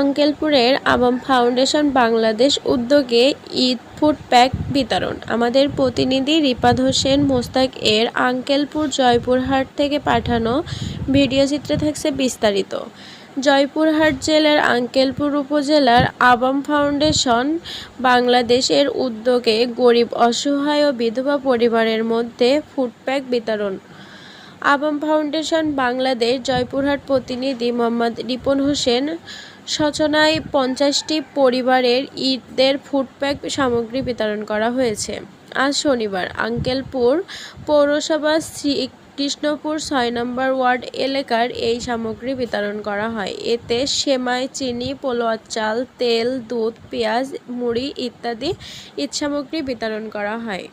আঙ্কেলপুরের আবাম foundation Bangladesh উদ্যোগে Eid food pack বিতরণ। আমাদের প্রতিনিধি রিপাদ হোসেন মোস্তাক এর আঙ্কেলপুর জয়পুরহাট থেকে পাঠানো ভিডিও চিত্রে থাকছে বিস্তারিত। জয়পুরহাট জেলার আঙ্কেলপুর উপজেলার আবাম ফাউন্ডেশন বাংলাদেশের উদ্যোগে গরিব, অসহায় ও বিধবা পরিবারের মধ্যে ফুড প্যাক বিতরণ। আবাম ফাউন্ডেশন বাংলাদেশ জয়পুরহাট প্রতিনিধি মোহাম্মদ রিপন হোসেন সূচনায় পঞ্চাশটি পরিবারের ঈদের ফুডপ্যাক সামগ্রী বিতরণ করা হয়েছে। আজ শনিবার আঙ্কেলপুর পৌরসভা শ্রীকৃষ্ণপুর ছয় নম্বর ওয়ার্ড এলাকার এই সামগ্রী বিতরণ করা হয়। এতে সেমাই, চিনি পোলোয়ার চাল, তেল, দুধ, পেঁয়াজ, মুড়ি ইত্যাদি ঈদ সামগ্রী বিতরণ করা হয়।